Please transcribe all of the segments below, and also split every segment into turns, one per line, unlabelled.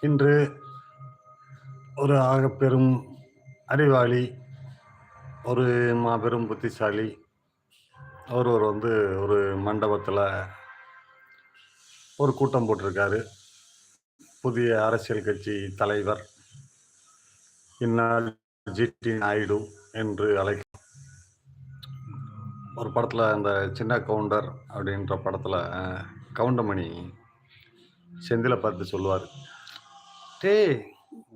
இன்று ஒரு ஆகப்பெரும் அறிவாளி, ஒரு மாபெரும் புத்திசாலி, ஒருவர் வந்து ஒரு மண்டபத்தில் ஒரு கூட்டம் போட்டிருக்காரு. புதிய அரசியல் கட்சி தலைவர். இந்நாள் ஜிடி நாயுடு என்று அழைக்க ஒரு படத்தில் அந்த சின்ன கவுண்டர் அப்படின்ற படத்தில் கவுண்டமணி செந்தில பார்த்து சொல்லுவார் "டேய்!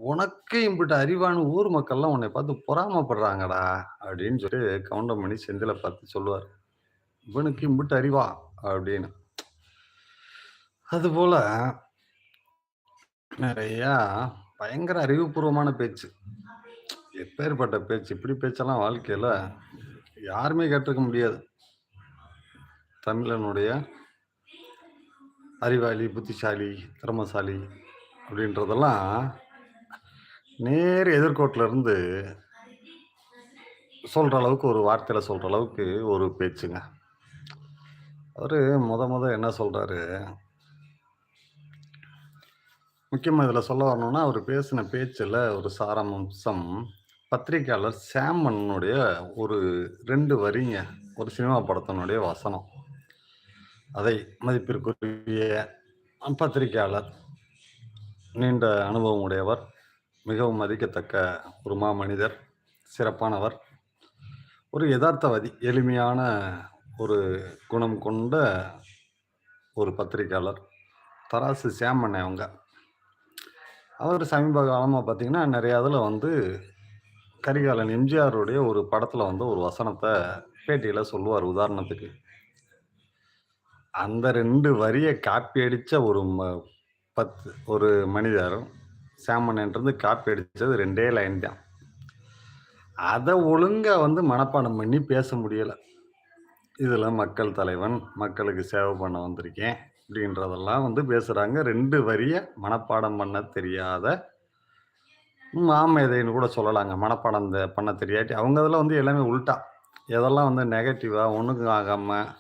உனக்கு இம்புட்டு அறிவான ஊர் மக்கள்லாம் உன்னை பார்த்து பொறாமப்படுறாங்கடா" அப்படின்னு சொல்லி கவுண்டமணி செந்தில பார்த்து சொல்லுவார் "இவனுக்கு இம்பிட்டு அறிவா?" அப்படின்னு. அதுபோல நிறையா பயங்கர அறிவுபூர்வமான பேச்சு. எப்பேர்ப்பட்ட பேச்சு! இப்படி பேச்செல்லாம் வாழ்க்கையில் யாருமே கேட்டிருக்க முடியாது. தமிழனுடைய அறிவாளி, புத்திசாலி, திறமசாலி அப்படின்றதெல்லாம் நேர் எதிர்கோட்டில் இருந்து சொல்கிற அளவுக்கு ஒரு வார்த்தையில் சொல்கிற அளவுக்கு ஒரு பேச்சுங்க. அவர் முத முத என்ன சொல்கிறாரு முக்கியமாக இதில் சொல்ல வரணும்னா, அவர் பேசின பேச்சில் ஒரு சாரம்சம் பத்திரிக்கையாளர் சாமனுடைய ஒரு ரெண்டு வரிங்க. ஒரு சினிமா படத்தினுடைய வசனம். அதை மதிப்பிற்குரிய பத்திரிகையாளர் நீண்ட அனுபவம் உடையவர், மிகவும் மதிக்கத்தக்க ஒரு மாமனிதர், சிறப்பானவர், ஒரு எதார்த்தவாதி, எளிமையான ஒரு குணம் கொண்ட ஒரு பத்திரிக்கையாளர். தராசு சாம் அவங்க. அவர் சமீப காலமாக பார்த்திங்கன்னா நிறையா இதில் வந்து கரிகாலன் எம்ஜிஆருடைய ஒரு படத்தில் வந்து ஒரு வசனத்தை பேட்டியில் சொல்லுவார் உதாரணத்துக்கு. அந்த ரெண்டு வரியை காப்பி அடிச்ச ஒரு ம பத்து ஒரு மனிதர் சாமண்ணன்ட்டருந்து காப்பி அடித்தது ரெண்டே லைன் தான். அதை ஒழுங்கா வந்து மனப்பாடம் பண்ணி பேச முடியலை இதில் மக்கள் தலைவன், மக்களுக்கு சேவை பண்ண வந்திருக்கேன், அப்படின்றதெல்லாம் வந்து பேசுகிறாங்க ரெண்டு வரியை மனப்பாடம் பண்ண தெரியாத மாமேதைன்னு கூட சொல்லலாங்க. மனப்பாடம் பண்ண தெரியாட்டி அவங்க இதுல வந்து எல்லாமே உள்டா எதெல்லாம் வந்து நெகட்டிவாக ஒன்றுக்கும் ஆகாமல்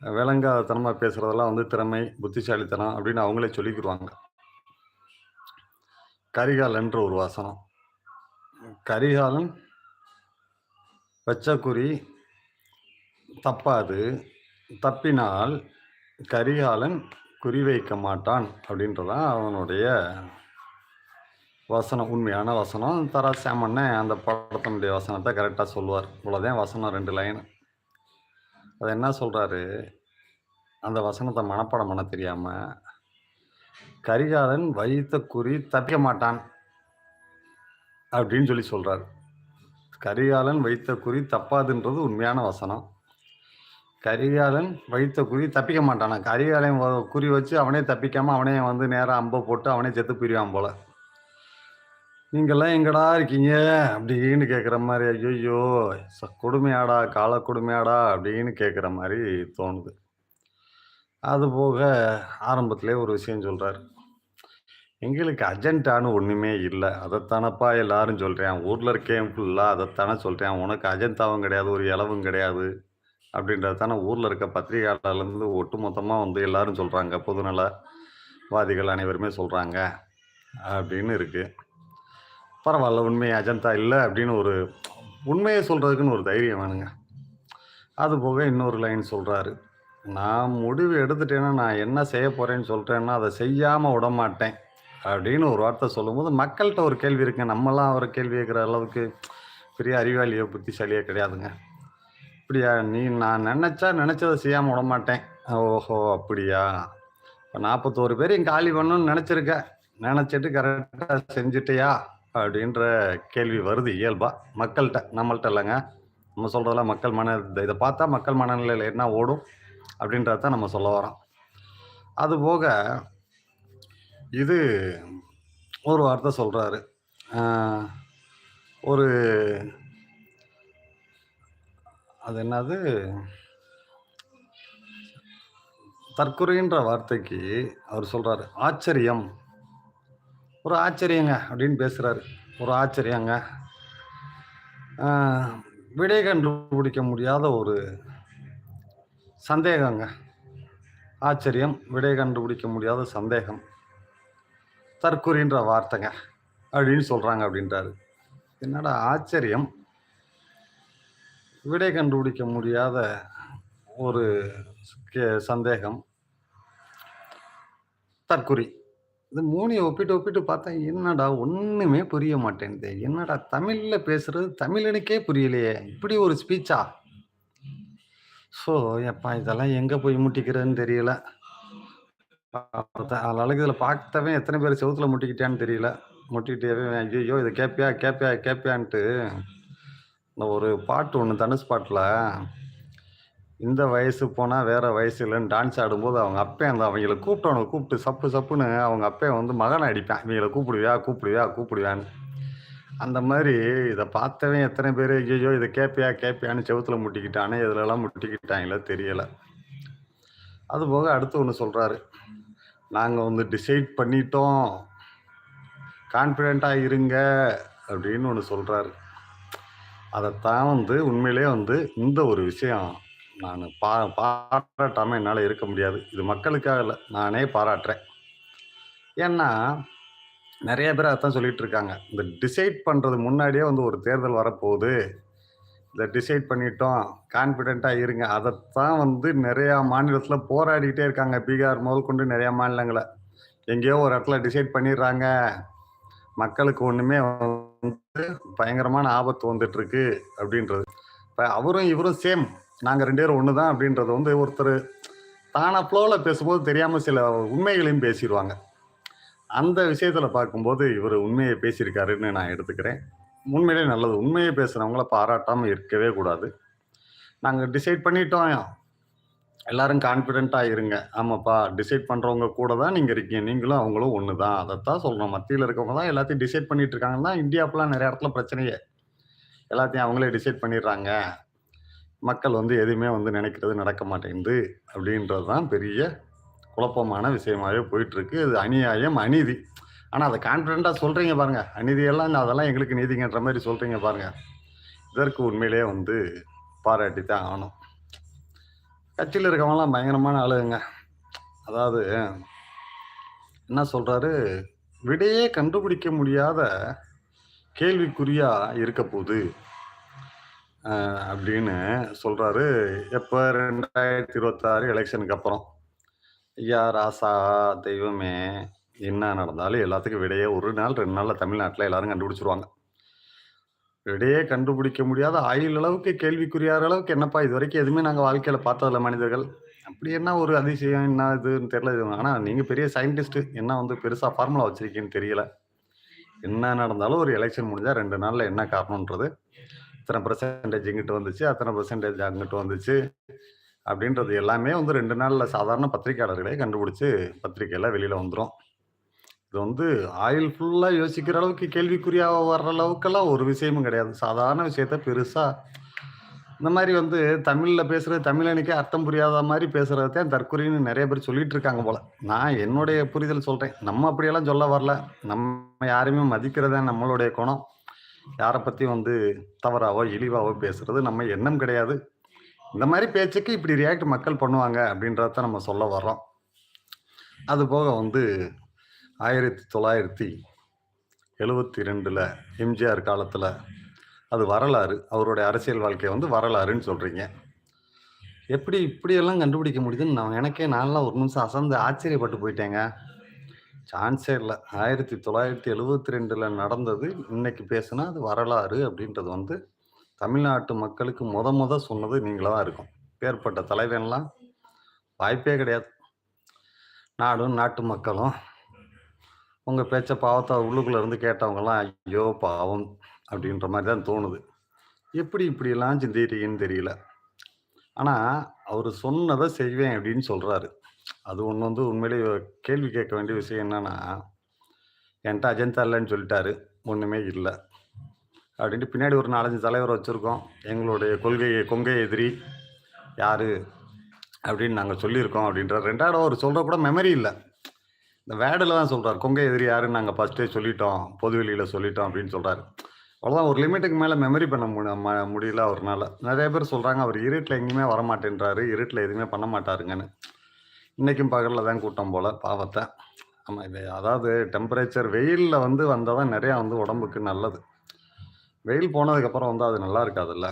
விளங்காதனமாக பேசுகிறதெல்லாம் வந்து திறமை, புத்திசாலித்தனம் அப்படின்னு அவங்களே சொல்லிக்கிருவாங்க. கரிகாலன்ற ஒரு வசனம். கரிகாலன் வச்ச குறி தப்பாது. தப்பினால் கரிகாலன் குறிவைக்க மாட்டான் அப்படின்றதான் அவனுடைய வசனம். உண்மையான வசனம். தரா அந்த படத்தினுடைய வசனத்தை கரெக்டாக சொல்லுவார். இவ்வளோதான் வசனம் ரெண்டு லைனு. அது என்ன சொல்கிறாரு அந்த வசனத்தை மனப்பாடம் பண்ண தெரியாமல் "கரிகாலன் வைத்த குறி தப்பிக்க மாட்டான்" அப்படின்னு சொல்லி சொல்கிறார் கரிகாலன் வைத்த குறி தப்பாதுன்றது உண்மையான வசனம். கரிகாலன் வைத்த குறி தப்பிக்க மாட்டானாம். கரிகாலன் வ குறி வச்சு அவனே தப்பிக்காமல் அவனே வந்து நேராக அம்பை போட்டு அவனே செத்து போயிடுவான் போல் "நீங்கலாம் எங்கடா இருக்கீங்க?" அப்படின்னு கேட்குற மாதிரி ஐயோ ச கொடுமையாடா, கால கொடுமையாடா அப்படின்னு கேட்குற மாதிரி தோணுது. அதுபோக ஆரம்பத்திலே ஒரு விஷயம் சொல்கிறார் "எங்களுக்கு அஜெண்டான்னு ஒன்றுமே இல்லை. அதைத்தானப்பா எல்லாரும் சொல்கிறேன் ஊரில் இருக்கேன் ஃபுல்லாக அதைத்தானே சொல்கிறேன் உனக்கு அஜெண்டாவும் கிடையாது, ஒரு இலவும் கிடையாது." அப்படின்றது தானே ஊரில் இருக்க பத்திரிகையாளர்லேருந்து ஒட்டுமொத்தமாக வந்து எல்லாரும் சொல்கிறாங்க பொதுநலவாதிகள் அனைவருமே சொல்கிறாங்க அப்படின்னு இருக்குது பரவாயில்ல உண்மையை அஜந்தா இல்லை அப்படின்னு ஒரு உண்மையை சொல்கிறதுக்குன்னு ஒரு தைரியம் வேணுங்க. அதுபோக இன்னொரு லைன் சொல்கிறாரு "நான் முடிவு எடுத்துட்டேன்னா, நான் என்ன செய்ய போகிறேன்னு சொல்கிறேன்னா அதை செய்யாமல் விட விடமாட்டேன்." அப்படின்னு ஒரு வார்த்தை சொல்லும்போது, மக்கள்கிட்ட ஒரு கேள்வி இருக்குங்க. நம்மலாம் அவரை கேள்வி கேட்குற அளவுக்கு பெரிய அறிவாளியோ, புத்திசாலியோ கிடையாதுங்க. "அப்படியா? நீ நான் நெனச்சா செய்யாமல் விட விடமாட்டேன்." "ஓஹோ! அப்படியா? இப்போ நாற்பத்தோரு பேரையும் காலி பண்ணணும்னு நினச்சிருக்க நினச்சிட்டு கரெக்டாக செஞ்சுட்டியா?" அப்படின்ற கேள்வி வருது இயல்பா மக்கள்கிட்ட நம்மள்கிட்ட இல்லைங்க நம்ம சொல்கிறதெல்லாம் மக்கள் மன இதை பார்த்தா மக்கள் மனநிலையில் என்ன ஓடும் அப்படின்றத தான் நம்ம சொல்ல வரோம். அதுபோக இது ஒரு வார்த்தை சொல்கிறாரு ஒரு அது என்னது? தற்கொலைன்ற வார்த்தைக்கு அவர் சொல்கிறாரு "ஆச்சரியம்." ஒரு ஆச்சரியங்க அப்படின்னு பேசுகிறாரு ஒரு ஆச்சரியங்க. விடை கண்டுபிடிக்க முடியாத ஒரு சந்தேகங்க. ஆச்சரியம், விடை கண்டுபிடிக்க முடியாத சந்தேகம். தற்குறின்ற வார்த்தைங்க. அப்படின்னு சொல்கிறாங்க அப்படின்றாரு. என்னடா ஆச்சரியம்! விடை கண்டுபிடிக்க முடியாத ஒரு கே சந்தேகம். தற்குறி. இது மூணையும் ஒப்பிட்டு ஒப்பிட்டு பார்த்தா, என்னடா ஒண்ணுமே புரிய மாட்டேன்தே. என்னடா தமிழ்ல பேசுறது தமிழனுக்கே புரியலையே! இப்படி ஒரு ஸ்பீச்சா? ஸோ, எப்பா இதெல்லாம் எங்க போய் முட்டிக்கிறேன்னு தெரியல. அளவுக்கு இதில் பார்த்தவன் எத்தனை பேர் செவுத்துல முட்டிக்கிட்டான்னு தெரியல. முட்டிக்கிட்டே ஐயோ இதை கேட்பியா? கேட்பியா? கேட்பியான்ட்டு இந்த ஒரு பாட்டு ஒன்று தனுஷ் பாட்டில் இந்த வயசு போனால் வேற வயசு இல்லைன்னு டான்ஸ் ஆடும்போது, அவங்க அப்பே அந்த அவங்கள கூப்பிட்டவன கூப்பிட்டு சப்பு சப்புன்னு அவங்க அப்பே வந்து மகனை அடிப்பேன் இவங்களை கூப்பிடுவியா? கூப்பிடுவியா? கூப்பிடுவியான்னு. அந்த மாதிரி இதை பார்த்தவன் எத்தனை பேர் ஐயோ இதை கேட்பியா? கேட்பியான்னு செவத்தில் முட்டிக்கிட்டானே, இதிலெல்லாம் முட்டிக்கிட்டாங்களோ தெரியலை அதுபோக அடுத்து ஒன்று சொல்கிறாரு நாங்கள் வந்து டிசைட் பண்ணிட்டோம். கான்ஃபிடெண்ட்டாக இருங்க. அப்படின்னு ஒன்று சொல்கிறாரு அதைத்தான் வந்து உண்மையிலேயே வந்து இந்த ஒரு விஷயம் நான் பா பாராட்டாமல் என்னால் இருக்க முடியாது. இது மக்களுக்காக இல்லை நானே பாராட்டுறேன். ஏன்னா, நிறைய பேர் அதான் சொல்லிட்டு இருக்காங்க. இந்த டிசைட் பண்ணுறது முன்னாடியே வந்து ஒரு தேர்தல் வரப்போகுது. இந்த டிசைட் பண்ணிட்டோம். கான்ஃபிடெண்ட்டாக இருங்க. அதைத்தான் வந்து நிறையா மாநிலத்தில் போராடிக்கிட்டே இருக்காங்க. பீகார் முதற்கொண்டு நிறையா மாநிலங்களை எங்கேயோ ஒரு இடத்துல டிசைட் பண்ணிடுறாங்க. மக்களுக்கு ஒன்றுமே வந்து பயங்கரமான ஆபத்து வந்துட்டுருக்கு அப்படின்றது. இப்போ அவரும் இவரும் சேம். நாங்கள் ரெண்டு பேரும் ஒன்று தான் அப்படின்றது வந்து ஒருத்தர் தானா ஃப்ளோவில் பேசும்போது தெரியாமல் சில உண்மைகளையும் பேசிடுவாங்க அந்த விஷயத்தில் பார்க்கும்போது இவர் உண்மையை பேசியிருக்காருன்னு நான் எடுத்துக்கிறேன். உண்மையிலேயே நல்லது. உண்மையை பேசுகிறவங்கள பாராட்டாமல் இருக்கவே கூடாது. நாங்கள் டிசைட் பண்ணிட்டோம். எல்லாரும் கான்ஃபிடென்ட்டாக இருங்க. ஆமாப்பா, டிசைட் பண்ணுறவங்க கூட தான் நீங்கள் இருக்கீங்க. நீங்களும் அவங்களும் ஒன்று தான். அதைத்தான் சொல்கிறோம் மத்தியில் இருக்கவங்க தான் எல்லாத்தையும் டிசைட் பண்ணிட்டு இருக்காங்கன்னா தான் இந்தியா இடத்துல பிரச்சனையே. எல்லாத்தையும் அவங்களே டிசைட் பண்ணிடுறாங்க. மக்கள் வந்து எதுவுமே வந்து நினைக்கிறது நடக்க மாட்டேங்குது. அப்படின்றது தான் பெரிய குழப்பமான விஷயமாவே போயிட்டுருக்கு. இது அநியாயம், அநீதி. ஆனால் அதை கான்ஃபிடெண்ட்டாக சொல்கிறீங்க பாருங்கள் அநீதியெல்லாம் அதெல்லாம் எங்களுக்கு நீதிங்கன்ற மாதிரி சொல்கிறீங்க பாருங்கள் இதற்கு உண்மையிலேயே வந்து பாராட்டி தான் ஆகணும். கட்சியில் இருக்கவங்களாம் பயங்கரமான ஆளுங்க. அதாவது என்ன சொல்கிறாரு விடையே கண்டுபிடிக்க முடியாத கேள்விக்குறியாக இருக்க போகுது அப்படின்னு சொல்றாரு. எப்ப 2026 எலக்ஷனுக்கு அப்புறம். ஐயா ராசா, தெய்வமே! என்ன நடந்தாலும் எல்லாத்துக்கும் விடையே ஒரு நாள், ரெண்டு நாளில் தமிழ்நாட்டில் எல்லாரும் கண்டுபிடிச்சிருவாங்க விடையே கண்டுபிடிக்க முடியாத ஆயுள் அளவுக்கு கேள்விக்குரியாத அளவுக்கு என்னப்பா இது வரைக்கும் எதுவுமே நாங்கள் வாழ்க்கையில் பார்த்ததில்ல மனிதர்கள். அப்படி என்ன ஒரு அதிசயம்? என்ன இதுன்னு தெரியல. ஆனால் நீங்கள் பெரிய சயின்டிஸ்ட்டு என்ன வந்து பெருசாக ஃபார்முலா வச்சுருக்கீங்கன்னு தெரியல. என்ன நடந்தாலும் ஒரு எலெக்ஷன் முடிஞ்சால் ரெண்டு நாளில் என்ன காரணன்றது இத்தனை பர்சன்டேஜ் இங்கிட்டு வந்துச்சு, அத்தனை பர்சன்டேஜ் அங்கிட்டு வந்துச்சு. அப்படின்றது எல்லாமே வந்து ரெண்டு நாளில் சாதாரண பத்திரிக்கையாளர்களே கண்டுபிடிச்சு பத்திரிகையெல்லாம் வெளியில் வந்துடும் இது வந்து ஆயுள் ஃபுல்லாக யோசிக்கிற அளவுக்கு கேள்விக்குறியாக வர்ற அளவுக்கெல்லாம் ஒரு விஷயமும் கிடையாது. சாதாரண விஷயத்த பெருசாக இந்த மாதிரி வந்து தமிழில் பேசுகிறது தமிழனுக்கே அர்த்தம் புரியாத மாதிரி பேசுகிறது தான் தற்கொலைன்னு நிறைய பேர் சொல்லிட்டு இருக்காங்க போல் நான் என்னுடைய புரிதல் சொல்கிறேன் நம்ம அப்படியெல்லாம் சொல்ல வரல. நம்ம யாரையுமே மதிக்கிறதே நம்மளுடைய குணம். யாரை பற்றியும் வந்து தவறாவோ, இழிவாவோ பேசுறது நம்ம எண்ணம் கிடையாது. இந்த மாதிரி பேச்சுக்கு இப்படி ரியாக்ட் மக்கள் பண்ணுவாங்க அப்படின்றத நம்ம சொல்ல வர்றோம். அதுபோக வந்து 1972ல எம்ஜிஆர் காலத்தில் அது வரலாறு. அவருடைய அரசியல் வாழ்க்கை வந்து வரலாறுன்னு சொல்கிறீங்க எப்படி இப்படியெல்லாம் கண்டுபிடிக்க முடியுதுன்னு நான் எனக்கே நான்லாம் ஒரு நிமிஷம் அசந்து ஆச்சரியப்பட்டு போயிட்டேங்க. சான்ஸே இல்லை ஆயிரத்தி தொள்ளாயிரத்தி எழுபத்தி ரெண்டில் நடந்தது இன்னைக்கு பேசுனா அது வரலாறு அப்படின்றது வந்து தமிழ்நாட்டு மக்களுக்கு முத முத சொன்னது நீங்களாக தான் இருக்கும். ஏற்பட்ட தலைவன்லாம் வாய்ப்பே கிடையாது. நாடும், நாட்டு மக்களும் உங்கள் பேச்ச பாவத்தை உள்ளுக்குள்ள இருந்து கேட்டவங்கலாம், ஐயோ! பாவம் அப்படின்ற மாதிரி தான் தோணுது. எப்படி இப்படியெல்லாம் சிந்திக்கிறீங்கன்னு தெரியல. ஆனால் அவர் சொன்னதை செய்வேன் அப்படின்னு சொல்கிறாரு அது ஒன்று வந்து உண்மையிலேயே கேள்வி கேட்க வேண்டிய விஷயம் என்னன்னா, என்கிட்ட அஜந்தா இல்லைன்னு சொல்லிட்டாரு. ஒன்றுமே இல்லை அப்படின்ட்டு பின்னாடி ஒரு நாலஞ்சு தலைவர் வச்சுருக்கோம் எங்களுடைய கொள்கை கொங்கை எதிரி யார் அப்படின்னு நாங்கள் சொல்லியிருக்கோம் அப்படின்ற ரெண்டாவது அவர் சொல்கிற கூட மெமரி இல்லை இந்த வேடில் தான் சொல்கிறார் கொங்கை எதிரி யாருன்னு நாங்கள் ஃபர்ஸ்ட்டே சொல்லிட்டோம். பொதுவெளியில் சொல்லிட்டோம் அப்படின்னு சொல்கிறார் அவ்வளோதான் ஒரு லிமிட்டுக்கு மேலே மெமரி பண்ண மு முடியல அவர்னால நிறைய பேர் சொல்கிறாங்க அவர் இருட்டில் எங்கேயுமே வரமாட்டேன்றாரு. இருட்டில் எதுவுமே பண்ண மாட்டாருங்கன்னு. இன்றைக்கும் பகலில் தான் கூட்டம் போல பாவத்தை ஆமாம் இது அதாவது டெம்பரேச்சர் வெயிலில் வந்து வந்தால் தான் நிறையா வந்து உடம்புக்கு நல்லது. வெயில் போனதுக்கப்புறம் வந்து அது நல்லா இருக்காதுல்ல.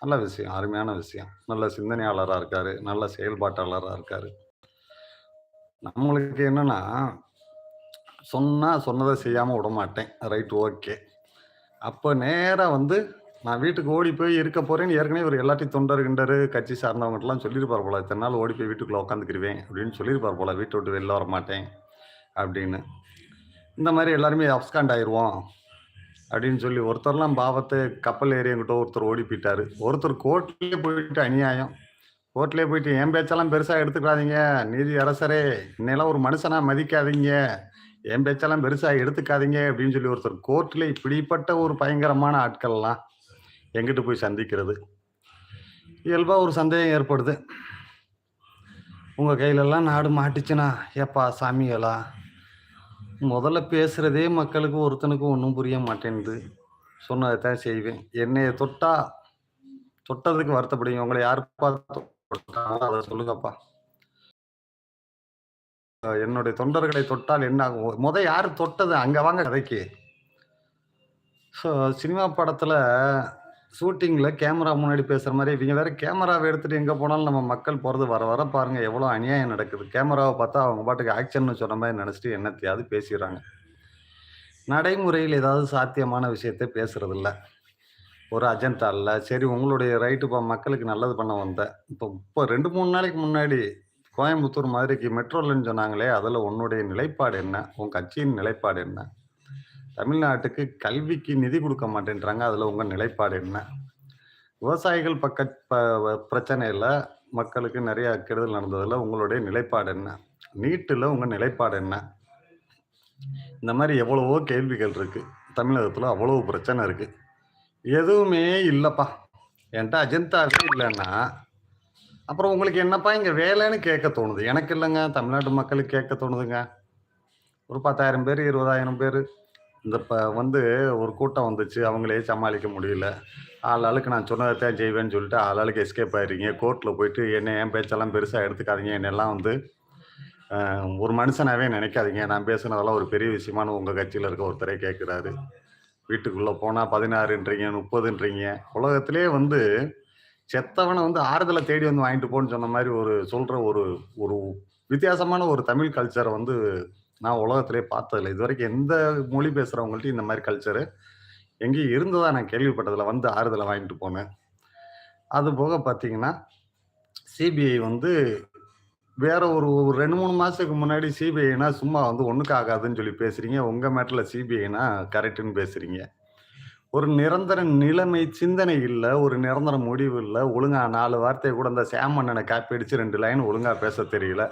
நல்ல விஷயம். அருமையான விஷயம். நல்ல சிந்தனையாளராக இருக்கார் நல்ல செயல்பாட்டாளராக இருக்கார் நம்மளுக்கு என்னென்னா சொன்னால் சொன்னதை செய்யாமல் விட விடமாட்டேன். Right okay. அப்போ நேராக வந்து நான் வீட்டுக்கு ஓடி போய் இருக்க போறேன்னு ஏற்கனவே இவர் எல்லாத்தையும் தொண்டர், கிண்டர் கட்சி சார்ந்தவங்கட்டலாம் சொல்லியிருப்பார் போல. இத்தனை நாள் ஓடி போய் வீட்டுக்குள்ள உட்காந்துக்கிருவேன் அப்படின்னு சொல்லியிருப்பார் போல. வீட்டை விட்டு வெளில வர மாட்டேன் அப்படின்னு. இந்த மாதிரி எல்லாருமே அப்ஸ்காண்ட் ஆயிடுவோம் அப்படின்னு சொல்லி ஒருத்தர்லாம் பாவத்தை கப்பல் ஏறி ஒருத்தர் ஓடி போயிட்டாரு. ஒருத்தர் கோர்ட்லேயே போயிட்டு அநியாயம். கோர்ட்லேயே போயிட்டு என் பேச்செல்லாம் பெருசாக எடுத்துக்காதீங்க. நீதி அரசரே! இன்னையெல்லாம் ஒரு மனுஷனா மதிக்காதீங்க. என் பேச்செல்லாம் பெருசாக எடுத்துக்காதீங்க அப்படின்னு சொல்லி ஒருத்தர் கோர்ட்டில் இப்படிப்பட்ட ஒரு பயங்கரமான ஆட்கள்லாம் எங்கிட்டு போய் சந்திக்கிறது. இயல்பாக ஒரு சந்தேகம் ஏற்படுது. உங்கள் கையிலெல்லாம் நாடு மாட்டுச்சுன்னா, ஏப்பா சாமிகளா! முதல்ல பேசுகிறதே மக்களுக்கு ஒருத்தனுக்கும் ஒன்றும் புரிய மாட்டேன்து. சொன்னதத்தான் செய்வேன். என்னையை தொட்டா தொட்டதுக்கு வருத்தப்படுங்க உங்களை யாருப்பா தொட்டாங்களோ அதை சொல்லுங்கப்பா. என்னுடைய தொண்டர்களை தொட்டால் என்ன ஆகும்? முத யார் தொட்டது? அங்கே வாங்க கதைக்கு. ஸோ சினிமா படத்தில் ஷூட்டிங்கில் கேமரா முன்னாடி பேசுகிற மாதிரி இவங்க வேற கேமராவை எடுத்துகிட்டு எங்கே போனாலும் நம்ம மக்கள் போகிறது வர வர பாருங்கள் எவ்வளோ அநியாயம் நடக்குது. கேமராவை பார்த்தா அவங்க பாட்டுக்கு ஆக்ஷன்னு சொன்ன மாதிரி நினச்சிட்டு என்னத்தையாவது பேசிடுறாங்க நடைமுறையில் ஏதாவது சாத்தியமான விஷயத்த பேசுறதில்ல. ஒரு அஜெண்டா இல்லை சரி உங்களுடைய ரைட்டு இப்போ மக்களுக்கு நல்லது பண்ண வந்தேன். இப்போ இப்போ 2, 3 நாளைக்கு முன்னாடி கோயம்புத்தூர், மதுரைக்கு மெட்ரோ சொன்னாங்களே, அதில் உன்னுடைய நிலைப்பாடு என்ன? உன் கட்சியின் நிலைப்பாடு என்ன? தமிழ்நாட்டுக்கு கல்விக்கு நிதி கொடுக்க மாட்டேன்றாங்க. அதில் உங்கள் நிலைப்பாடு என்ன? விவசாயிகள் பக்க ப வ மக்களுக்கு நிறைய கெடுதல் நடந்ததில் உங்களுடைய நிலைப்பாடு என்ன? நீட்டில் உங்கள் நிலைப்பாடு என்ன? இந்த மாதிரி எவ்வளவோ கேள்விகள் இருக்குது தமிழகத்தில் அவ்வளோ பிரச்சனை இருக்குது எதுவுமே இல்லைப்பா என்கிட்ட அஜெண்டாவே இல்லைன்னா அப்புறம் உங்களுக்கு என்னப்பா இங்கே வேலைன்னு கேட்க தோணுது. எனக்கு இல்லைங்க தமிழ்நாட்டு மக்களுக்கு கேட்க தோணுதுங்க. ஒரு பத்தாயிரம் பேர் இருபதாயிரம் பேர் இந்த இப்போ வந்து ஒரு கூட்டம் வந்துச்சு. அவங்களே சமாளிக்க முடியல. ஆள் ஆளுக்கு நான் சொன்னதத்தான் செய்வேன்னு சொல்லிட்டு ஆள் ஆளுக்கு எஸ்கேப் ஆயிர்றீங்க. கோர்ட்டில் போயிட்டு என்ன என் பேச்செல்லாம் பெருசாக எடுத்துக்காதீங்க. என்னெல்லாம் வந்து ஒரு மனுஷனாவே நினைக்காதீங்க நான் பேசுனதெல்லாம் ஒரு பெரிய விஷயமான்னு உங்கள் கட்சியில் இருக்க ஒருத்தரே கேட்குறாரு வீட்டுக்குள்ளே போனால் பதினாறுன்றீங்க முப்பதுன்றீங்க உலகத்திலே வந்து செத்தவனை வந்து ஆறுதலை தேடி வந்து வாங்கிட்டு போன்னு சொன்ன மாதிரி ஒரு சொல்கிற ஒரு ஒரு வித்தியாசமான ஒரு தமிழ் கல்ச்சரை வந்து நான் உலகத்திலே பார்த்ததில்ல. இது வரைக்கும் எந்த மொழி பேசுகிறவங்கள்ட்டையும் இந்த மாதிரி கல்ச்சரு எங்கேயும் இருந்ததா நான் கேள்விப்பட்டதில் வந்து ஆறுதலை வாங்கிட்டு போன்னு. அதுபோக பார்த்தீங்கன்னா, சிபிஐ வந்து வேற ஒரு ஒரு ரெண்டு மூணு மாதத்துக்கு முன்னாடி சிபிஐனா சும்மா வந்து ஒன்றுக்கு ஆகாதுன்னு சொல்லி பேசுறீங்க. உங்கள் மேட்டில் சிபிஐனா கரெக்டுன்னு பேசுகிறீங்க ஒரு நிரந்தர நிலைமை சிந்தனை இல்லை ஒரு நிரந்தர முடிவு இல்லை ஒழுங்காக நாலு வார்த்தையை கூட இந்த சாம் அண்ணன காப்பி அடித்து ரெண்டு லைன் ஒழுங்காக பேச தெரியல.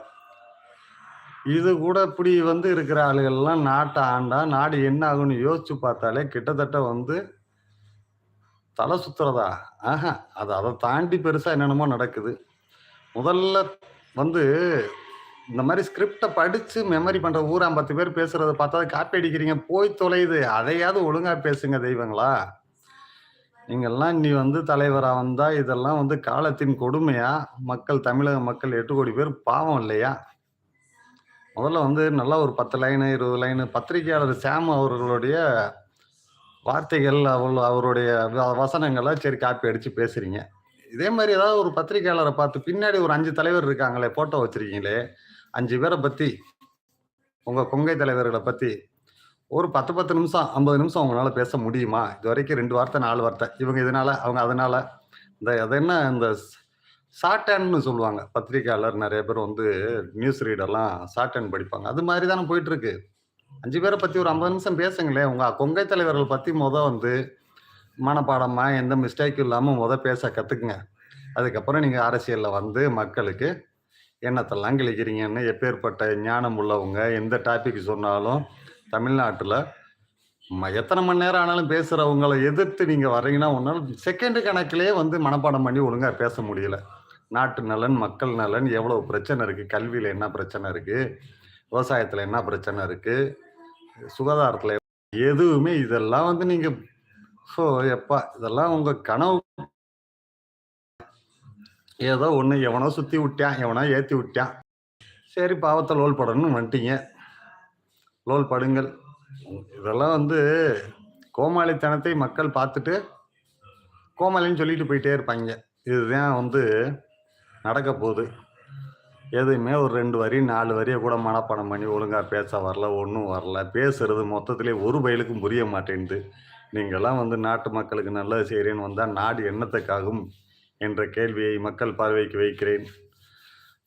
இது கூட இப்படி வந்து இருக்கிற ஆளுகள்லாம் நாட்டை ஆண்டா, நாடு என்ன ஆகும்னு யோசிச்சு பார்த்தாலே கிட்டத்தட்ட வந்து தலை சுத்துறதா? ஆஹா அது அதை தாண்டி பெருசா என்னென்னமோ நடக்குது. முதல்ல வந்து இந்த மாதிரி ஸ்கிரிப்டை படித்து மெமரி பண்ணுற ஊரா பத்து பேர் பேசுறத பார்த்தா காப்பி அடிக்கிறீங்க. போய் தொலையுது. அதையாவது ஒழுங்காக பேசுங்க தெய்வங்களா! நீங்கள்லாம் நீ வந்து தலைவராக வந்தால் இதெல்லாம் வந்து காலத்தின் கொடுமையா? மக்கள் தமிழக மக்கள் எட்டு கோடி பேர் பாவம் இல்லையா? முதல்ல வந்து நல்லா ஒரு 10 லைனு, 20 லைனு பத்திரிக்கையாளர் சாம் அவர்களுடைய வார்த்தைகள், அவள் அவருடைய வசனங்கள்லாம் சரி காப்பி அடித்து பேசுகிறீங்க இதே மாதிரி ஏதாவது ஒரு பத்திரிகையாளரை பார்த்து பின்னாடி ஒரு அஞ்சு தலைவர் இருக்காங்களே, ஃபோட்டோ வச்சிருக்கீங்களே, அஞ்சு பேரை பற்றி உங்கள் கொங்கை தலைவர்களை பற்றி ஒரு 10, 10 நிமிஷம், 50 நிமிஷம் உங்களால் பேச முடியுமா? இதுவரைக்கும் ரெண்டு வார்த்தை, நாலு வார்த்தை. இவங்க இதனால, அவங்க அதனால. இந்த அது என்ன இந்த ஸ் சொல்லுவாங்க. பத்திரிக்கையாளர் நிறைய பேர் வந்து நியூஸ் ரீடர்லாம் ஷார்ட் ஹேண்ட் படிப்பாங்க. அது மாதிரி தானே போயிட்டு இருக்கு. அஞ்சு பேரை பத்தி ஒரு 50 நிமிஷம் பேசுங்களேன். உங்க கொங்கை தலைவர்கள் பத்தி முத வந்து மனப்பாடமா எந்த மிஸ்டேக்கும் இல்லாம முத பேச கத்துக்குங்க. அதுக்கப்புறம் நீங்க அரசியல்ல வந்து மக்களுக்கு என்னத்தெல்லாம் கிழிக்கிறீங்கன்னு எப்பேர்ப்பட்ட ஞானம் உள்ளவங்க, எந்த டாபிக் சொன்னாலும் தமிழ்நாட்டில் ம மணி நேரம் ஆனாலும் பேசுகிறவங்களை எதிர்த்து நீங்கள் வர்றீங்கன்னா, ஒன்றால் செகண்டு கணக்கிலேயே வந்து மனப்பாடம் பண்ணி ஒழுங்காக பேச முடியல. நாட்டு நலன், மக்கள் நலன் எவ்வளவு பிரச்சனை இருக்கு? கல்வியில என்ன பிரச்சனை இருக்கு? விவசாயத்துல என்ன பிரச்சனை இருக்கு? சுகாதாரத்துல எதுவுமே இதெல்லாம் வந்து நீங்க ஸோ எப்பா! இதெல்லாம் உங்க கனவு ஏதோ ஒண்ணு எவனோ சுத்தி விட்டான், எவனோ ஏத்தி விட்டான். சரி பாவத்தை லோல் படணும்னு வந்துட்டீங்க லோல் படுங்கள் இதெல்லாம் வந்து கோமாளித்தனத்தை மக்கள் பார்த்துட்டு கோமாளின்னு சொல்லிட்டு போயிட்டே இருப்பாங்க இதுதான் வந்து நடக்க போகுது. எதுவுமே ஒரு ரெண்டு வரி நாலு வரியை கூட மனப்பாடம் பண்ணி ஒழுங்காக பேச வரல ஒன்றும் வரல. பேசுறது மொத்தத்திலே ஒரு பயிலுக்கும் புரிய மாட்டேங்குது. நீங்கள்லாம் வந்து நாட்டு மக்களுக்கு நல்லது செய்கிறேன்னு வந்தால் நாடு என்னத்துக்காகும் என்ற கேள்வியை மக்கள் பார்வைக்கு வைக்கிறேன்.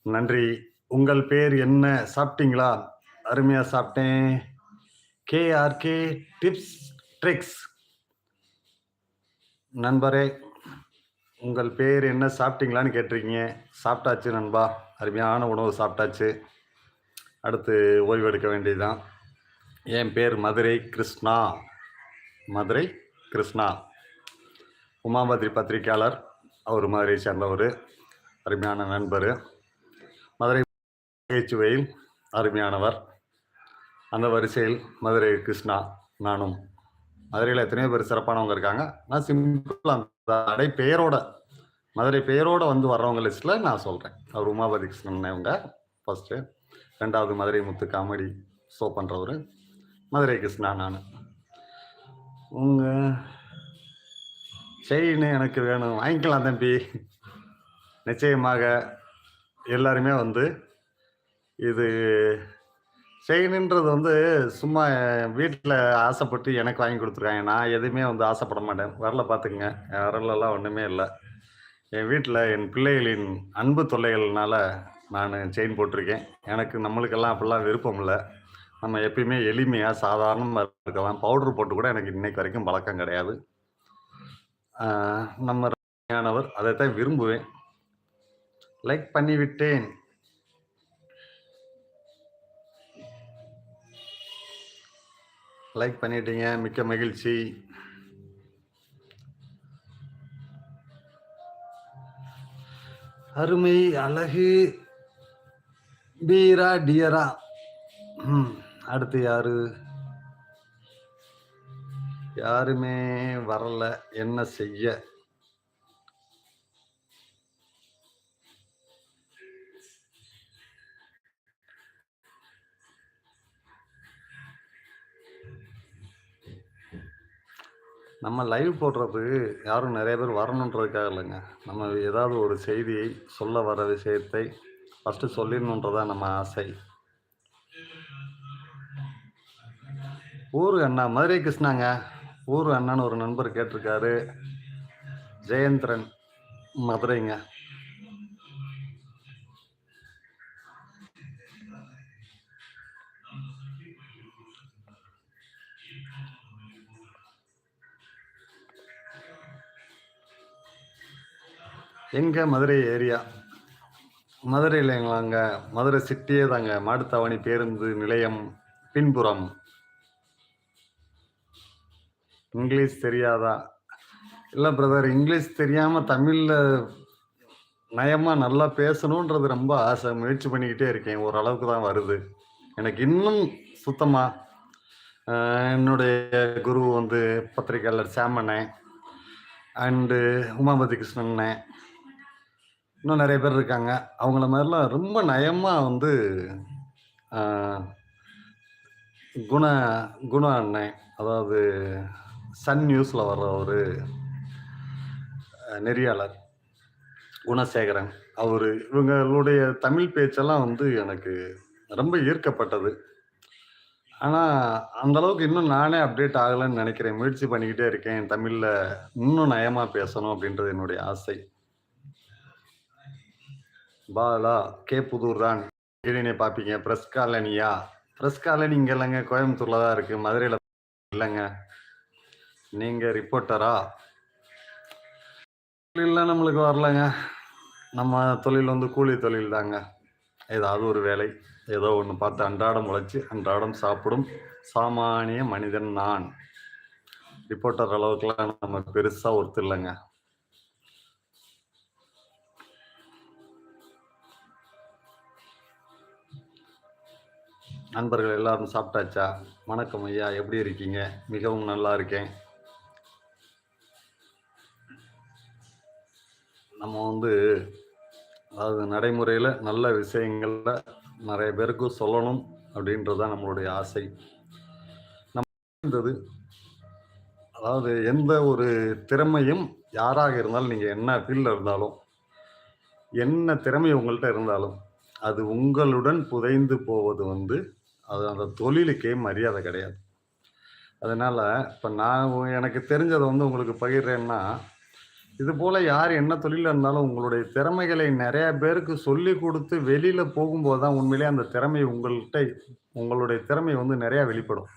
நன்றி. உங்கள் பேர் என்ன? சாப்பிட்டீங்களா? அருமையாக சாப்பிட்டேன். KRK tips tricks. நண்பரே உங்கள் பேர் என்ன? சாப்பிட்டீங்களான்னு கேட்டிருக்கீங்க. சாப்பிட்டாச்சு நண்பா. அருமையான உணவு சாப்பிட்டாச்சு. அடுத்து ஓய்வு எடுக்க வேண்டியதுதான். என் பேர் மதுரை கிருஷ்ணா. மதுரை கிருஷ்ணா. உமாபத்ரி பத்திரிக்கையாளர். அவர் மதுரை சேர்ந்தவர். அருமையான நண்பர். மதுரை பேச்சுவையில் அருமையானவர். அந்த வரிசையில் மதுரை கிருஷ்ணா. நானும் மதுரையில் எத்தனையோ பேர் சிறப்பானவங்க இருக்காங்க. நான் சிம்பிள் அந்த அடை பெயரோட மதுரை பெயரோட வந்து வர்றவங்க லிஸ்ட்டில் நான் சொல்கிறேன் அவர் உமாபதி கிருஷ்ணன் இவங்க ஃபஸ்ட்டு ரெண்டாவது மதுரை முத்து காமெடி ஷோ பண்ணுறவர் மதுரை கிருஷ்ணா நான். உங்கள் செயின் எனக்கு வேணும். வாங்கிக்கலாம் தம்பி. நிச்சயமாக எல்லாருமே வந்து இது செயினுன்றது வந்து சும்மா வீட்டில் ஆசைப்பட்டு எனக்கு வாங்கி கொடுத்துருக்காங்க. நான் எதுவுமே வந்து ஆசைப்பட மாட்டேன். வரல பார்த்துக்குங்க வரலெல்லாம் ஒன்றுமே இல்லை. என் வீட்டில் என் பிள்ளைகளின் அன்பு தொல்லைகள்னால நான் செயின் போட்டிருக்கேன். எனக்கு நம்மளுக்கெல்லாம் அப்படிலாம் விருப்பம் இல்லை. நம்ம எப்பயுமே எளிமையாக சாதாரணமாக இருக்கலாம். பவுடர் போட்டு கூட எனக்கு இன்னைக்கு வரைக்கும் பழக்கம் கிடையாது. நம்ம ரம்யானவர் அதைத்தான் விரும்புவேன். லைக் பண்ணிவிட்டேன். லைக் பண்ணிட்டீங்க மிக்க மகிழ்ச்சி. அருமை அழகு பீரா டியரா. அடுத்து யாரு? யாருமே வரல என்ன செய்ய? நம்ம லைவ் போடுறது யாரும் நிறைய பேர் வரணுன்றதுக்காக இல்லைங்க. நம்ம ஏதாவது ஒரு செய்தியை சொல்ல வர விஷயத்தை ஃபஸ்ட்டு சொல்லிடணுன்றதான் நம்ம ஆசை. ஊரு அண்ணா மதுரை கிருஷ்ணாங்க. ஊரு அண்ணான்னு ஒரு நண்பர் கேட்டிருக்காரு. ஜெயந்திரன் மதுரைங்க. எங்க மதுரை ஏரியா? மதுரையில் எங்களாங்க? மதுரை சிட்டியே தாங்க. மாடுத்தாவணி பேருந்து நிலையம் பின்புறம். இங்கிலீஷ் தெரியாதா? இல்லை பிரதர் இங்கிலீஷ் தெரியாமல் தமிழில் நயமாக நல்லா பேசணுன்றது ரொம்ப ஆசை. முயற்சி பண்ணிக்கிட்டே இருக்கேன். ஓரளவுக்கு தான் வருது. எனக்கு இன்னும் சுத்தமாக என்னுடைய குரு வந்து பத்திரிகையாளர் சாமண்ணே அண்டு உமாபதி கிருஷ்ணண்ணே இன்னும் நிறைய பேர் இருக்காங்க. அவங்கள மாதிரிலாம் ரொம்ப நயமாக வந்து குண குண அண்ணன் அதாவது சன் நியூஸில் வர்ற ஒரு நெறியாளர் குணசேகரன். அவர் இவங்களுடைய தமிழ் பேச்செல்லாம் வந்து எனக்கு ரொம்ப ஈர்க்கப்பட்டது. ஆனால் அந்த அளவுக்கு இன்னும் நானே அப்டேட் ஆகலைன்னு நினைக்கிறேன். முயற்சி பண்ணிக்கிட்டே இருக்கேன். தமிழில் இன்னும் நயமாக பேசணும் அப்படின்றது என்னுடைய ஆசை. பாலா கே புதூர் தான் கீழே பார்ப்பீங்க. ப்ரெஸ் காலனியா? ப்ரெஸ் காலனி இங்கே இல்லைங்க. கோயம்புத்தூரில் தான் இருக்குது மதுரையில் இல்லைங்க. நீங்கள் ரிப்போர்ட்டரா? தொழிலெலாம் நம்மளுக்கு வரலங்க. நம்ம தொழில் வந்து கூலி தொழில் தாங்க. ஏதாவது ஒரு வேலை. ஏதோ ஒன்று பார்த்து அன்றாடம் உழைச்சி அன்றாடம் சாப்பிடும் சாமானிய மனிதன் நான். ரிப்போர்ட்டர் அளவுக்குலாம் நம்ம பெருசாக ஒருத்தர் இல்லைங்க. நண்பர்கள் எல்லாரும் சாப்பிட்டாச்சா? வணக்கம் ஐயா எப்படி இருக்கீங்க? மிகவும் நல்லா இருக்கேன். நம்ம வந்து அதாவது நடைமுறையில் நல்ல விஷயங்களில் நிறைய பேருக்கு சொல்லணும் அப்படின்றது தான் நம்மளுடைய ஆசை. நம்ம இருந்தது அதாவது எந்த ஒரு திறமையும் யாராக இருந்தாலும் நீங்கள் என்ன ஃபீல்டில் இருந்தாலும், என்ன திறமை உங்கள்கிட்ட இருந்தாலும், அது உங்களுடன் புதைந்து போவது வந்து, அது அந்த தொழிலுக்கே மரியாதை கிடையாது. அதனால, இப்போ நான் எனக்கு தெரிஞ்சதை வந்து உங்களுக்கு பகிர்றேன்னா, இது போல் யார் என்ன தொழில்ல இருந்தாலும் உங்களுடைய திறமைகளை நிறையா பேருக்கு சொல்லிக் கொடுத்து வெளியில் போகும்போது தான் உண்மையிலேயே அந்த திறமை உங்கள்கிட்ட உங்களுடைய திறமை வந்து நிறையா வெளிப்படும்.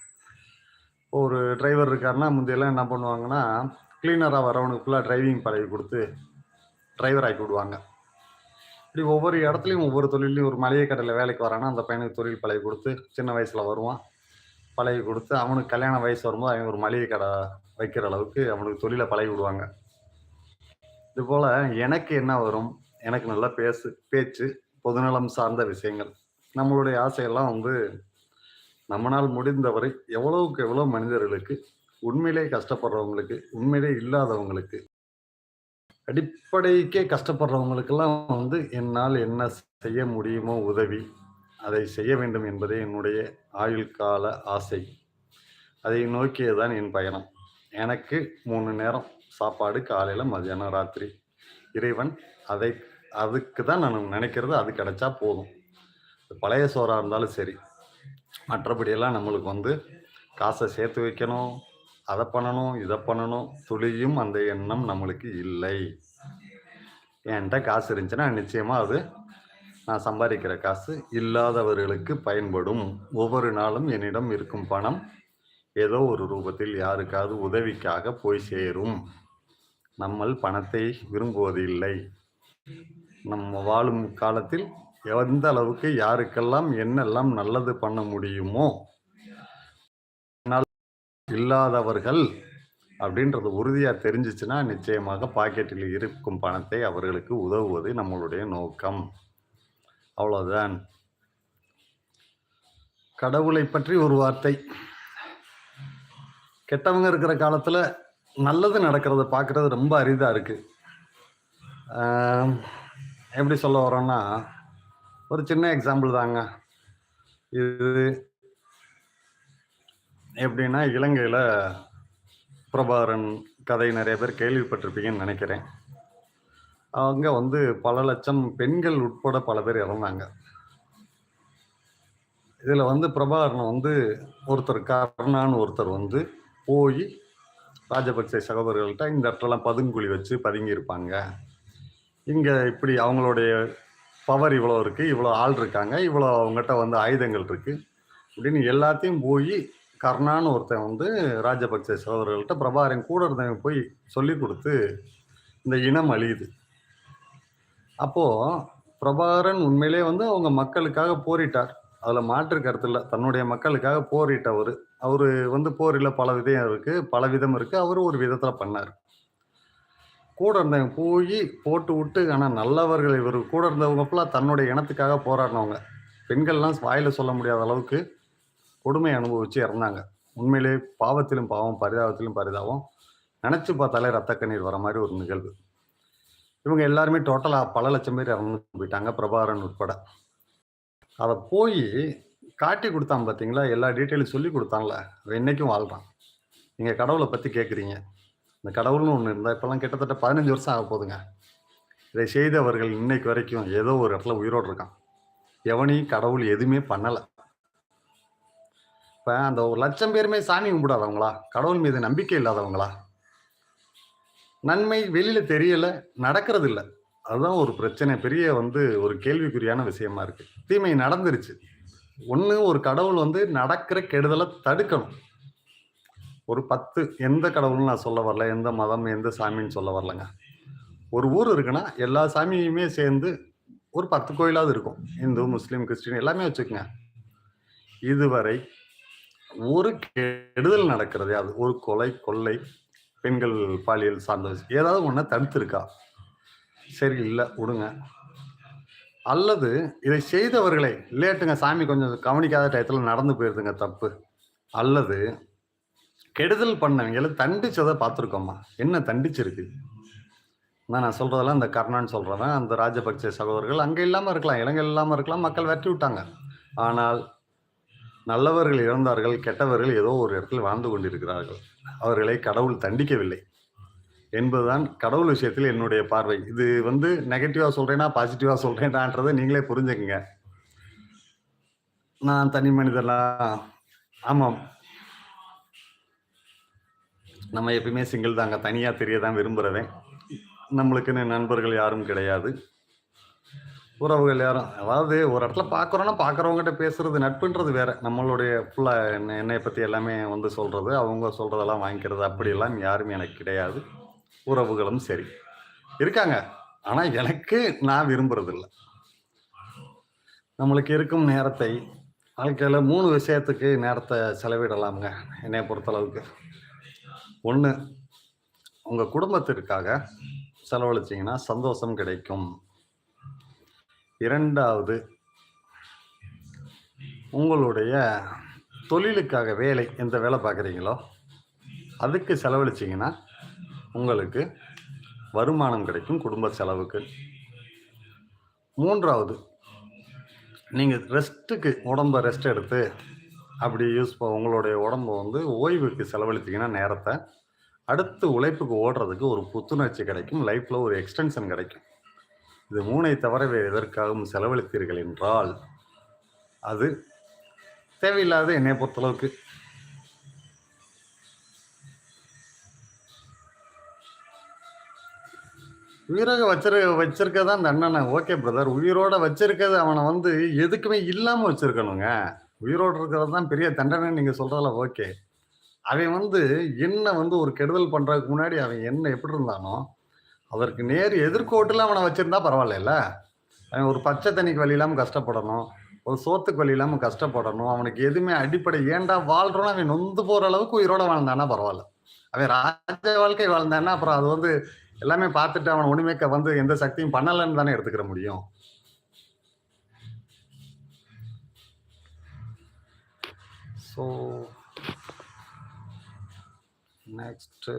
ஒரு டிரைவர் இருக்காருன்னா, முந்தையெல்லாம் என்ன பண்ணுவாங்கன்னா, கிளீனராக வரவனுக்குள்ளே டிரைவிங் பழகி கொடுத்து டிரைவர் ஆக்கி விடுவாங்க. இப்படி ஒவ்வொரு இடத்துலையும் ஒவ்வொரு தொழிலையும் ஒரு மளிகை கடையில் வேலைக்கு வரான்னா, அந்த பையனுக்கு தொழில் பழகி கொடுத்து சின்ன வயசில் வருவான். பழகி கொடுத்து அவனுக்கு கல்யாண வயசு வரும்போது அவன் ஒரு மளிகை கடை வைக்கிற அளவுக்கு அவனுக்கு தொழிலை பழகி விடுவாங்க. இதுபோல எனக்கு என்ன வரும்? எனக்கு நல்லா பேசு பேச்சு, பொதுநலம் சார்ந்த விஷயங்கள். நம்மளுடைய ஆசையெல்லாம் வந்து நம்மனால் முடிந்தவரை எவ்வளவுக்கு எவ்வளோ மனிதர்களுக்கு, உண்மையிலே கஷ்டப்படுறவங்களுக்கு, உண்மையிலே இல்லாதவங்களுக்கு அடிப்படைக்கே கஷ்டப்படுறவங்களுக்கெல்லாம் வந்து என்னால் என்ன செய்ய முடியுமோ உதவி, அதை செய்ய வேண்டும் என்பதே என்னுடைய ஆயுள் கால ஆசை. அதை நோக்கியே தான் என் பயணம். எனக்கு மூணு நேரம் சாப்பாடு காலையில் மதியானம், ராத்திரி. இறைவன் அதை அதுக்கு தான் நான் நினைக்கிறது அது கிடைச்சா போதும். பழைய சோறாக இருந்தாலும் சரி. மற்றபடியெல்லாம் நம்மளுக்கு வந்து காசை சேர்த்து வைக்கணும், அதை பண்ணணும், இதை பண்ணணும், துளியும் அந்த எண்ணம் நம்மளுக்கு இல்லை. என்கிட்ட காசு இருந்துச்சுன்னா, நிச்சயமாக அது நான் சம்பாதிக்கிற காசு இல்லாதவர்களுக்கு பயன்படும். ஒவ்வொரு நாளும் என்னிடம் இருக்கும் பணம், ஏதோ ஒரு ரூபத்தில் யாருக்காவது உதவிக்காக போய் சேரும். நம்மள் பணத்தை விரும்புவதில்லை. நம்ம வாழும் காலத்தில் எந்த அளவுக்கு யாருக்கெல்லாம் என்னெல்லாம் நல்லது பண்ண முடியுமோ இல்லாதவர்கள் அப்படின்றது உறுதியாக தெரிஞ்சிச்சுன்னா நிச்சயமாக பாக்கெட்டில் இருக்கும் பணத்தை அவர்களுக்கு உதவுவது நம்மளுடைய நோக்கம். அவ்வளோதான். கடவுளைப் பற்றி ஒரு வார்த்தை. கெட்டவங்க இருக்கிற காலத்தில் நல்லது நடக்கிறத பார்க்குறது ரொம்ப அரிதாக இருக்குது எப்படி சொல்ல வரோன்னா ஒரு சின்ன எக்ஸாம்பிள் தாங்க. இது எப்படின்னா, இலங்கையில் பிரபாகரன் கதை நிறைய பேர் கேள்விப்பட்டிருப்பீங்கன்னு நினைக்கிறேன் அவங்க வந்து பல லட்சம் பெண்கள் உட்பட பல பேர் இறந்தாங்க. இதில் வந்து பிரபாகரன் வந்து ஒருத்தர் கர்ணான்னு ஒருத்தர் வந்து போய் ராஜபக்சே சகோதரர்கள்ட்ட இந்த இடத்துலலாம் பதுங்குழி வச்சு பதுங்கியிருப்பாங்க. இங்கே இப்படி அவங்களுடைய பவர் இவ்வளோ இருக்குது இவ்வளோ ஆள் இருக்காங்க, இவ்வளோ அவங்ககிட்ட வந்து ஆயுதங்கள் இருக்குது அப்படின்னு எல்லாத்தையும் போய் கர்ணான்னு ஒருத்தன் வந்து ராஜபக்சே சகோதரர்கள்ட்ட பிரபாகரன் கூட இருந்தவங்க போய் சொல்லிக் கொடுத்து இந்த இனம் அழியுது. அப்போது பிரபாகரன் உண்மையிலேயே வந்து அவங்க மக்களுக்காக போரிட்டார். அதில் மாற்று கருத்து இல்லை தன்னுடைய மக்களுக்காக போரிட்டவர் அவர் வந்து போரில் பல விதம் இருக்குது பல விதம் இருக்குது அவரு ஒரு விதத்தில் பண்ணார் கூட இருந்தவங்க போய் போட்டு விட்டு ஆனால் நல்லவர்கள் இவர் கூட இருந்தவங்க ஃபுல்லாக தன்னுடைய இனத்துக்காக போராடினவங்க. பெண்கள்லாம் வாயில் சொல்ல முடியாத அளவுக்கு கொடுமை அனுபவிச்சு இறந்தாங்க. உண்மையிலே பாவத்திலும் பாவம், பரிதாபத்திலும் பரிதாபம். நினச்சி பார்த்தாலே ரத்த கண்ணீர் வர மாதிரி ஒரு நிகழ்வு. இவங்க எல்லாருமே டோட்டலாக பல லட்சம் பேர் இறந்து போயிட்டாங்க, பிரபாகரன் உட்பட. அதை போய் காட்டிக் கொடுத்தான் பார்த்தீங்களா? எல்லா டீட்டெயிலும் சொல்லிக் கொடுத்தான்ல அவன் என்றைக்கும் வாழ்றான். நீங்கள் கடவுளை பற்றி கேட்குறீங்க இந்த கடவுள்னு ஒன்று இருந்தால் இப்போல்லாம் கிட்டத்தட்ட 15 வருஷம் ஆக போதுங்க. இதை செய்தவர்கள் இன்னைக்கு வரைக்கும் ஏதோ ஒரு இடத்துல உயிரோடு இருக்கான். எவனையும் கடவுள் எதுவுமே பண்ணலை இப்போ அந்த ஒரு லட்சம் பேருமே சாமி கும்பிடாதவங்களா? கடவுள் மீது நம்பிக்கை இல்லாதவங்களா? நன்மை வெளியில தெரியல, நடக்கிறது இல்லை அதுதான் ஒரு பிரச்சனை. பெரிய வந்து ஒரு கேள்விக்குறியான விஷயமா இருக்கு. தீமை நடந்துருச்சு. ஒன்று ஒரு கடவுள் வந்து நடக்கிற கெடுதலை தடுக்கணும். ஒரு 10 எந்த கடவுள்னு நான் சொல்ல வரல. எந்த மதம், எந்த சாமின்னு சொல்ல வரலங்க. ஒரு ஊர் இருக்குன்னா, எல்லா சாமியுமே சேர்ந்து ஒரு 10 கோயிலாவது இருக்கும். இந்து, முஸ்லீம், கிறிஸ்டின் எல்லாமே வச்சுக்கோங்க இதுவரை ஒரு கெடுதல் நடக்கிறதையாவது, ஒரு கொலை, கொள்ளை, பெண்கள் பாலியல் சார்ந்த ஏதாவது ஒன்றை தடுத்திருக்கா? சரி இல்லை விடுங்க. அல்லது இதை செய்தவர்களை லேட்டுங்க சாமி கொஞ்சம் கவனிக்காத டயத்தில் நடந்து போயிருதுங்க தப்பு. அல்லது கெடுதல் பண்ணவங்களை தண்டிச்சதை பார்த்துருக்கோம்மா என்ன தண்டிச்சிருக்கு? நான் நான் சொல்கிறதெல்லாம் இந்த கர்ணான்னு சொல்கிறவன் அந்த ராஜபக்சே சகோதரர்கள் அங்கே இல்லாமல் இருக்கலாம். இலங்கை இல்லாமல் இருக்கலாம். மக்கள் வெட்டி விட்டாங்க. ஆனால் நல்லவர்கள் இறந்தார்கள், கெட்டவர்கள் ஏதோ ஒரு இடத்தில் வாழ்ந்து கொண்டிருக்கிறார்கள். அவர்களை கடவுள் தண்டிக்கவில்லை. என்பதுதான் கடவுள் விஷயத்தில் என்னுடைய பார்வை. இது வந்து நெகட்டிவாக சொல்கிறேன்னா பாசிட்டிவாக சொல்கிறேனான்றதை நீங்களே புரிஞ்சுக்கங்க. நான் தனி மனிதனா ஆமாம். நம்ம எப்பயுமே சிங்கிள் தாங்க. தனியாக தெரிய தான் விரும்புகிறவன் நம்மளுக்குன்னு நண்பர்கள் யாரும் கிடையாது. உறவுகள் யாரும் அதாவது ஒரு இடத்துல பார்க்குறோன்னா பார்க்குறவங்ககிட்ட பேசுறது நட்புன்றது வேற. நம்மளுடைய ஃபுல்லாக என்ன என்னை பற்றி எல்லாமே வந்து சொல்கிறது அவங்க சொல்கிறதெல்லாம் வாங்கிக்கிறது அப்படியெல்லாம் யாரும் எனக்கு கிடையாது. உறவுகளும் சரி. இருக்காங்க. ஆனால் எனக்கு நான் விரும்புறதில்ல. நம்மளுக்கு இருக்கும் நேரத்தை வாழ்க்கையில் மூணு விஷயத்துக்கு நேரத்தை செலவிடலாமுங்க என்னை பொறுத்தளவுக்கு. ஒன்று உங்கள் குடும்பத்திற்காக செலவழிச்சிங்கன்னா சந்தோஷம் கிடைக்கும். இரண்டாவது உங்களுடைய தொழிலுக்காக வேலை எந்த வேலை பார்க்குறீங்களோ, அதுக்கு செலவழிச்சிங்கன்னா உங்களுக்கு வருமானம் கிடைக்கும் குடும்ப செலவுக்கு. மூன்றாவது நீங்கள் ரெஸ்ட்டுக்கு உடம்ப ரெஸ்ட் எடுத்து, அப்படி யூஸ் ப உங்களுடைய உடம்ப வந்து ஓய்வுக்கு செலவழித்தீங்கன்னா நேரத்தை அடுத்து உழைப்புக்கு ஓடுறதுக்கு ஒரு புத்துணர்ச்சி கிடைக்கும். லைஃப்பில் ஒரு எக்ஸ்டென்ஷன் கிடைக்கும். இது மூனை தவிர வேறு எதற்காகவும் செலவழித்தீர்கள் என்றால், அது தேவையில்லாத என்னை பொறுத்தளவுக்கு. உயிரோட வச்சிரு வச்சிருக்கதான் தான் அண்ணனை ஓகே பிரதர். உயிரோட வச்சிருக்கிறது அவனை வந்து எதுக்குமே இல்லாமல் வச்சிருக்கணுங்க. உயிரோட இருக்கிறது தான் பெரிய தண்டனைன்னு நீங்கள் சொல்றதுல ஓகே. அவன் வந்து என்ன வந்து ஒரு கெடுதல் பண்ணுறதுக்கு முன்னாடி அவன் என்ன எப்படி இருந்தானோ, அதற்கு நேர் எதிர்கோட்டில் அவனை வச்சிருந்தா பரவாயில்ல அவன் ஒரு பச்சை தண்ணிக்கு வழி இல்லாமல் கஷ்டப்படணும். ஒரு சோத்துக்கு வழி இல்லாமல் கஷ்டப்படணும். அவனுக்கு எதுவுமே அடிப்படை ஏன்டா வாழ்கிறோன்னு அவன் நொந்து போகிற அளவுக்கு உயிரோட வாழ்ந்தான்னா பரவாயில்ல அவன் ராஜ வாழ்க்கை வாழ்ந்தான்னா, அப்புறம் அது வந்து எல்லாமே பார்த்துட்டு அவன் ஒண்ணுமே வந்து எந்த சக்தியும் பண்ணலன்னு தானே எடுத்துக்கிற முடியும். ஸோ நெக்ஸ்ட்டு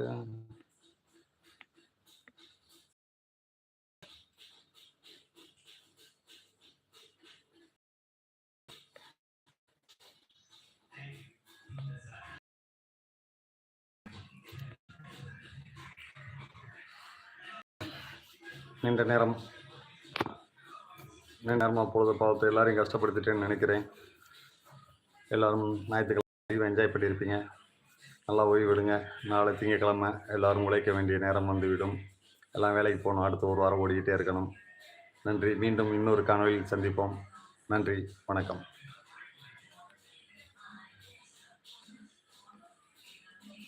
நீண்ட நேரம் நீண்ட நேரமாக பொழுது பார்த்து எல்லாரையும் கஷ்டப்படுத்திட்டேன்னு நினைக்கிறேன். எல்லாரும் ஞாயிற்றுக்கிழமை என்ஜாய் பண்ணியிருப்பீங்க. நல்லா ஓய்வு விடுங்க நாளை திங்கக்கிழமை எல்லாரும் உழைக்க வேண்டிய நேரம் வந்துவிடும். எல்லாம் வேலைக்கு போகணும் அடுத்து ஒரு வாரம் ஓடிக்கிட்டே இருக்கணும். நன்றி. மீண்டும் இன்னொரு காணொளியில் சந்திப்போம். நன்றி. வணக்கம்.